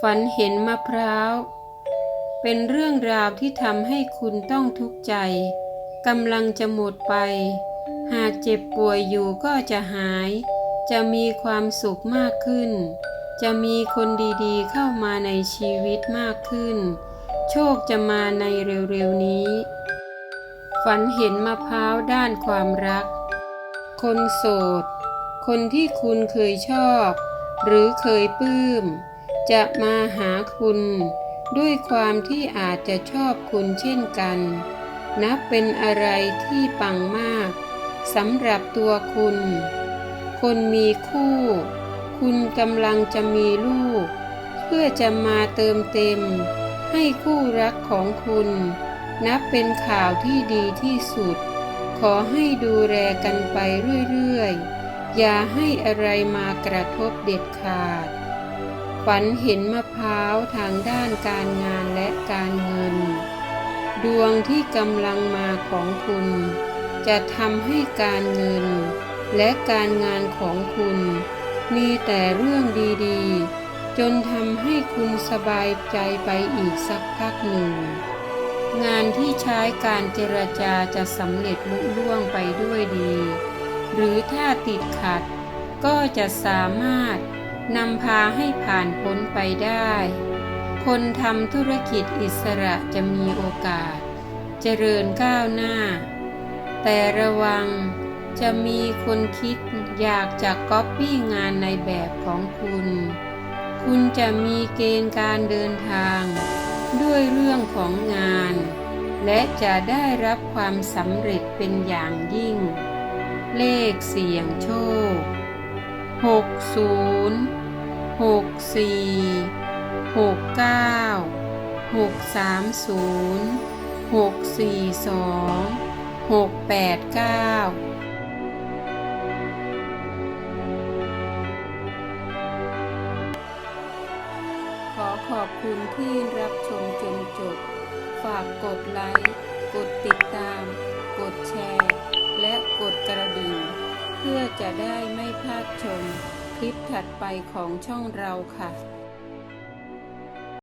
ฝันเห็นมะพร้าว เป็นเรื่องราวที่ทำให้คุณต้องทุกข์ใจกำลังจะหมดไป หากเจ็บป่วยอยู่ก็จะหาย จะมีความสุขมากขึ้น จะมีคนดีๆเข้ามาในชีวิตมากขึ้น โชคจะมาในเร็วๆนี้ ฝันเห็นมะพร้าวด้านความรัก คนโสด คนที่คุณเคยชอบ หรือเคยปลื้ม จะมาหาคุณ ด้วยความที่อาจจะชอบคุณเช่นกัน นับเป็นอะไรที่ปังมากสำหรับตัวคุณ คนมีคู่ คุณกำลังจะมีลูก เพื่อจะมาเติมเต็ม ให้คู่รักของคุณ นับเป็นข่าวที่ดีที่สุด ขอให้ดูแลกันไปเรื่อยๆ อย่าให้อะไรมากระทบเด็ดขาด ฝันเห็นมะพร้าวทางด้านการงานและการเงิน ดวงที่กำลังมาของคุณ จะทำให้การเงิน และการงานของคุณ มีแต่เรื่องดีๆ จนทำให้คุณสบายใจไปอีกสักพักหนึ่ง งานที่ใช้การเจรจาจะสำเร็จลุล่วงไปด้วยดี หรือถ้าติดขัดก็จะสามารถ นำพาให้ผ่านพ้นไปได้ คนทำธุรกิจอิสระจะมีโอกาส เจริญก้าวหน้า แต่ระวังจะมีคนคิดอยากจะก๊อปปี้งานในแบบของคุณ คุณจะมีเกณฑ์การเดินทาง ด้วยเรื่องของงาน และจะได้รับความสำเร็จเป็นอย่างยิ่ง เลขเสี่ยงโชคหกศูนย์ หกสี่หกเก้าหกสามศูนย์หกสี่สองหกแปดเก้าขอขอบคุณที่รับชมจนจบ ฝากกดไลค์ กดติดตาม กดแชร์ และกดกระดิ่ง เพื่อจะได้ไม่พลาดชม ลิปถัดไปของช่องเราค่ะ